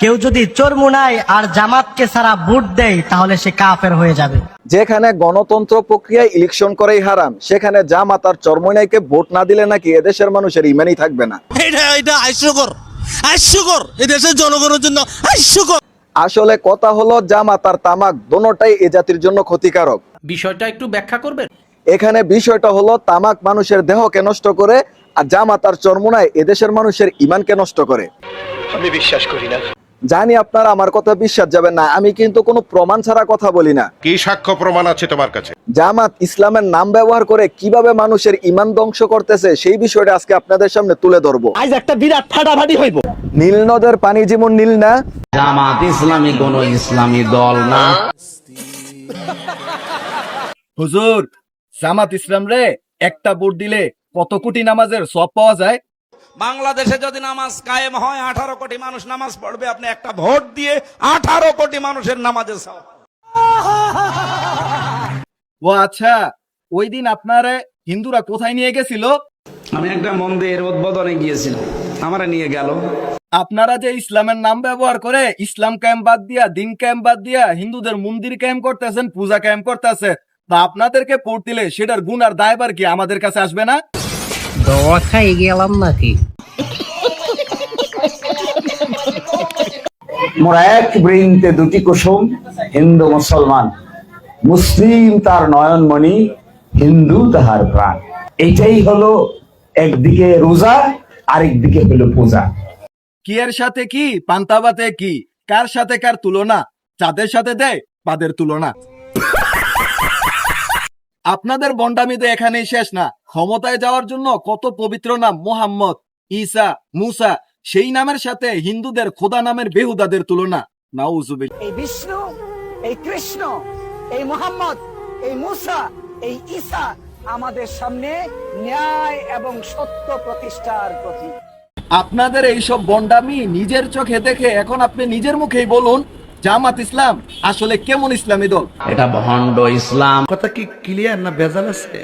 কেউ যদি চরমুনায় আর জামাতকে ছাড়া ভোট দেয় তাহলে সে কাফের হয়ে যাবে। যেখানে গণতন্ত্র প্রক্রিয়ায় ইলেকশন করাই হারাম সেখানে জামাত আর চরমনাইকে ভোট না দিলে নাকি এদেশের মানুষের ইমানই থাকবে না। এটা এটা হাস্যকর হাস্যকর এই দেশের জনগণের জন্য হাস্যকর। আসলে কথা হলো জামাত আর তামাক দোনোটাই এ জাতির জন্য ক্ষতিকারক। বিষয়টা একটু ব্যাখ্যা করবেন? এখানে বিষয়টা হলো তামাক মানুষের দেহকে নষ্ট করে আর জামাত আর চরমুনায় এদেশের মানুষের ইমানকে নষ্ট করে। আমি বিশ্বাস করি না। জানি আপনারা আমার কথা বিশ্বাস যাবেন না আমি কিন্তু কোনো প্রমাণ ছাড়া কথা বলি না। কি সাক্ষ্য প্রমাণ আছে তোমার কাছে? জামাত ইসলামের নাম ব্যবহার করে কীভাবে মানুষের ইমান ধ্বংস করতেছে সেই বিষয়টা আজকে আপনাদের সামনে তুলে ধরবো। আজ একটা বিরাট ফাটাফাটি হইব। নীল নদের পানি যেমন নীল না জামাত ইসলামী কোন ইসলামী দল না। হুজুর জামাত ইসলাম রে একটা ভোট দিলে কত কোটি নামাজের সব পাওয়া যায়? বাংলাদেশে যদি নামাজ কায়েম হয় আঠারো কোটি মানুষ নামাজ পড়বে আপনি একটা ভোট দিয়ে আঠারো কোটি মানুষের সওয়াব ও আচ্ছা ওই দিন আপনারে হিন্দুরা কোথায় নিয়ে গেছিল? আমি একটা মন্দির উদ্বোধনে গিয়েছিলাম। আমারা নিয়ে গেল। আপনারা যে ইসলামের নাম ব্যবহার করে ইসলাম ক্যাম্প বাদ দিয়া দিন ক্যাম্প বাদ দিয়া হিন্দুদের মন্দির ক্যাম্প করতেছেন পূজা ক্যাম্প করতেছে তা আপনাদেরকে দিলে সেটার গুণ আর দায়বার কি আমাদের কাছে আসবে না? দোয়া খাই গেলাম নাকি মোরা এক বৃন্তে দুটি কুসুম হিন্দু মুসলমান মুসলিম তার নয়নমণি হিন্দু তাহার প্রাণ এটাই হলো একদিকে রোজা আরেকদিকে হলো পূজা কি এর সাথে কি পান্তাবাতে কি? কার সাথে কার তুলনা? চাঁদের সাথে দেয় পাদের তুলনা। আপনাদের বন্ডামি তো এখানেই শেষ না। ক্ষমতায় যাওয়ার জন্য কত পবিত্র নাম মোহাম্মদ ঈসা মুসা সেই নামের সাথে হিন্দুদের খোদা নামের বেহুদাদের তুলনা। নাউজুবিল এই বিষ্ণু এই কৃষ্ণ এই মোহাম্মদ এই মুসা এই ঈসা আমাদের সামনে ন্যায় এবং সত্য প্রতিষ্ঠার প্রতীক। আপনাদের এইসব বন্ডামি নিজের চোখে দেখে এখন আপনি নিজের মুখেই বলুন জামাত ইসলাম আসলে কেমন ইসলামী দল? এটা ভণ্ড ইসলাম। কথা কি ক্লিয়ার না ভেজাল আছে?